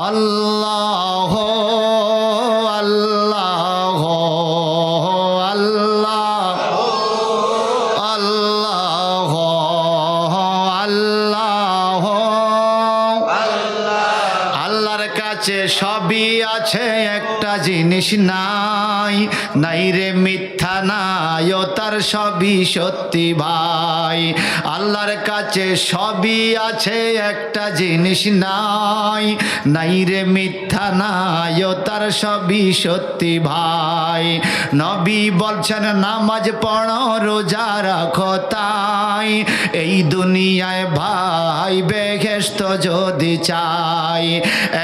আল্লাহ কাছে সবই আছে, একটা জিনিস নাই। নাই রে মিথ্যা নাই, ও তার সবই সত্যি ভাই। আল্লাহর কাছে সবই আছে, একটা জিনিস নাই। নাই রে মিথ্যা নাই, ও তার সবই সত্যি ভাই। নবী বলছেন, নামাজ পড়ো, রোজা রাখো তাই। এই দুনিয়ায় ভাই বেহেস্ত যদি চাই,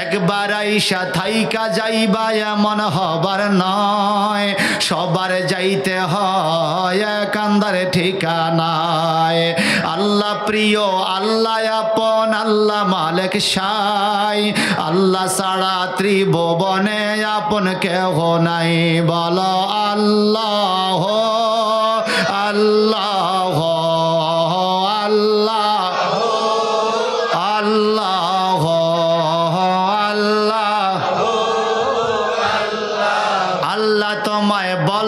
একবার আইসা থাইকা যাইবা এমন হবার নয়। সবার যাইতে হয় কান্দার ঠিকানায়। আল্লাহ প্রিয়, আল্লাহ আপন, আল্লাহ মালিক সাই। আল্লাহ ছাড়া ত্রিভুবনে আপন কেহ নাই। বল আল্লাহ।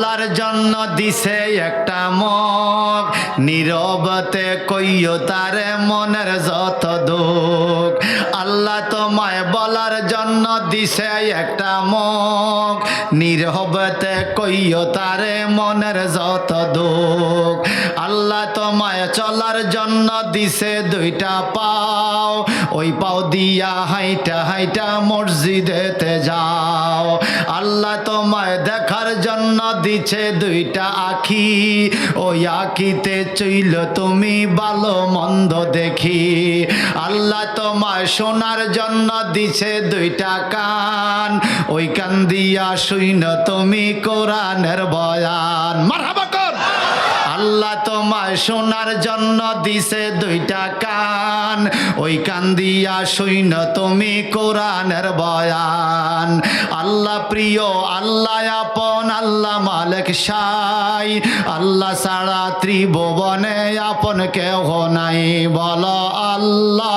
বলার জন্য দিছে একটা মুখ। নীরবতে কইও তারে মনের যত দুঃখ। আল্লাহ তোমায় বলার জন্য দিছে একটা মুখ। নীরবতে কইও তারে মনের যত দুঃখ। আল্লাহ তোমায় চলার জন্য দিছে দুইটা পাও। ওই পাও দিয়া হাইটা হাইটা মসজিদেতে যাও। আল্লাহ তোমায় দেখার জন্য দিছে দুইটা আখি। ওই আখিতে চইল তুমি ভালো মন্দ দেখি। আল্লাহ তোমায় শোনার জন্য দিছে দুইটা কান। ওই কান দিয়া শুইন তুমি কোরআনের বয়ান। মারহাবা আল্লাহ তোমায় শোনার জন্য দিছে দুইটা কান। ওই কান দিয়া শুইন তুমি কোরআনের বয়ান। আল্লাহ প্রিয়, আল্লাহ আপন, আল্লাহ মালিক সাই। আল্লাহ সারা ত্রিভুবনে আপন কেহ নাই। বল আল্লাহ।